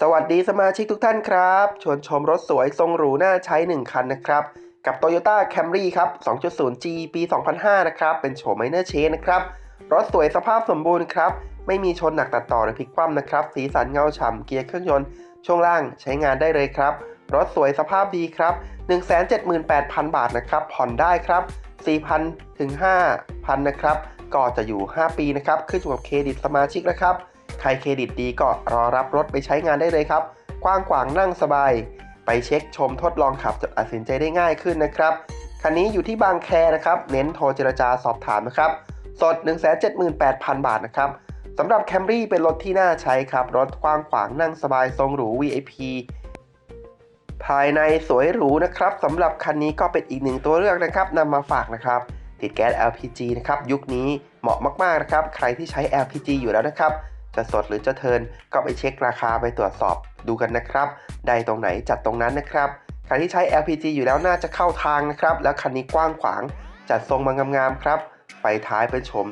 สวัสดีสมาชิกทุกท่านครับ ชวนชมรถสวยทรงหรูน่าใช้ 1 คันนะครับ กับ Toyota Camry ครับ 2.0G ปี 2005 นะครับ เป็นโฉมไมเนอร์เชนนะครับ รถสวยสภาพสมบูรณ์ครับ ไม่มีชนหนักตัดต่อหรือพลิกคว่ำนะครับ สีสันเงาฉ่ำเกียร์เครื่องยนต์ ช่วงล่างใช้งานได้เลยครับ รถสวยสภาพดีครับ 178,000 บาทนะครับ ผ่อนได้ครับ 4,000 ถึง 5,000 นะครับ ก็จะอยู่ 5 ปีนะครับ ขึ้นอยู่กับเครดิตสมาชิกนะครับ ใครเครดิตดีก็รอรับรถไปใช้งานได้เลยครับ กว้างขวางนั่งสบาย ไปเช็คชมทดลองขับจะตัดสินใจได้ง่ายขึ้นนะครับคันนี้อยู่ที่บางแคนะครับ เน้นโทรเจรจาสอบถามนะครับ สด 178,000 บาทนะครับสำหรับ Camry เป็นรถที่น่าใช้ครับ รถกว้างขวางนั่งสบายทรงหรู VIP ภายในสวยหรูนะครับสำหรับคันนี้ก็เป็นอีกหนึ่งตัวเลือกนะครับนำมาฝากนะครับ ติดแก๊ส LPG นะครับ ยุคนี้เหมาะมากๆนะครับ ใครที่ใช้ LPG อยู่แล้วนะครับ จะสดหรือจะเทินก็ไปเช็คราคาไปตรวจสอบดูกันนะครับ ได้ตรงไหนจัดตรงนั้นนะครับใครที่ใช้ LPG อยู่แล้วน่าจะเข้าทางนะครับ แล้วคันนี้กว้างขวาง จัดทรงมางามๆครับ ไฟท้ายเป็นโฉม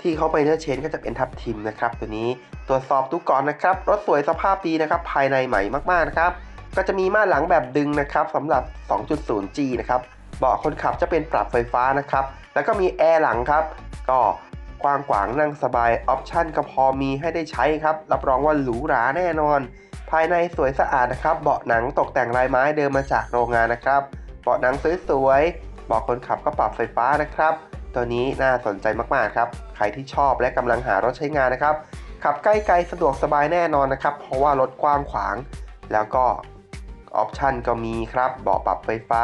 ที่เขาไปเนื้อเชนก็จะเป็นทับทิมนะครับ ตัวนี้ตรวจสอบดูก่อนนะครับ รถสวยสภาพดีนะครับ ภายในใหม่มากๆนะครับ ก็จะมีม่านหลังแบบดึงนะครับสำหรับ 2.0G นะครับเบาะคนขับจะเป็นปรับไฟฟ้านะครับ แล้วก็มีแอร์หลังครับ ก็ กว้างขวางนั่งสบาย ออปชั่นก็พอมีให้ได้ใช้ครับ รับรองว่าหรูหราแน่นอน ภายในสวยสะอาดนะครับ เบาะหนังตกแต่งลายไม้เดิมมาจากโรงงานนะครับ เบาะหนังสวยๆเบาะคนขับก็ปรับไฟฟ้านะครับ ตัวนี้น่าสนใจมากๆครับ ใครที่ชอบและกำลังหารถใช้งานนะครับ ขับใกล้ไกลสะดวกสบายแน่นอนนะครับ เพราะว่ารถกว้างขวาง แล้วก็ออปชันก็มีครับ เบาะปรับไฟฟ้า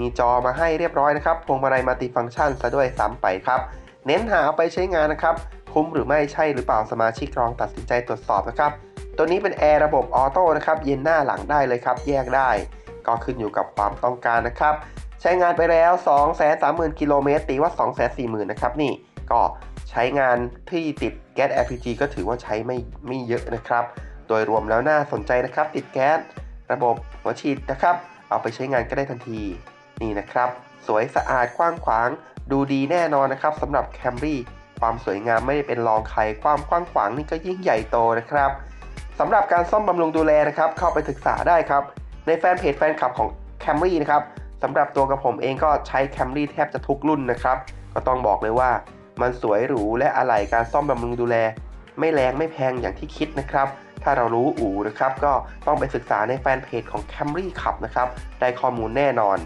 มีจอมาให้เรียบร้อยนะครับ พวงมาลัยมัลติฟังก์ชันซะด้วยซ้ำไปครับ เน้นหาเอาไปใช้งานนะครับ คุ้มหรือไม่ใช่หรือเปล่าสมาชิกลองตัดสินใจตรวจสอบนะครับ ตัวนี้เป็นแอร์ระบบออโต้นะครับ เย็นหน้าหลังได้เลยครับ แยกได้ ก็ขึ้นอยู่กับความต้องการนะครับ ใช้งานไปแล้ว 230,000กิโลเมตรตีว่า 240,000นะครับนี่ก็ใช้งานที่ติดแก๊ส LPG ก็ถือว่าใช้ไม่ไม่เยอะนะครับ โดยรวมแล้วน่าสนใจนะครับ ติดแก๊สระบบหัวฉีดนะครับ เอาไปใช้งานก็ได้ทันที นี่นะครับ สวยสะอาดกว้างขวาง ดูดีแน่นอนนะครับสำหรับ Camry ความสวยงามไม่ได้เป็นรองใครความกว้างขวางนี่ก็ยิ่งใหญ่โตนะครับสำหรับการซ่อมบำรุงดูแลนะครับ เข้าไปศึกษาได้ครับ ในแฟนเพจแฟนคลับของ Camry นะครับสำหรับตัวกับผมเองก็ใช้ Camry แทบจะทุกรุ่นนะครับ ก็ต้องบอกเลยว่ามันสวยหรูและอะไหล่การซ่อมบำรุงดูแล ไม่แรงไม่แพงอย่างที่คิดนะครับ ถ้าเรารู้อู่นะครับ ก็ต้องไปศึกษาในแฟนเพจของ Camry ขับนะครับ ได้ข้อมูลแน่นอน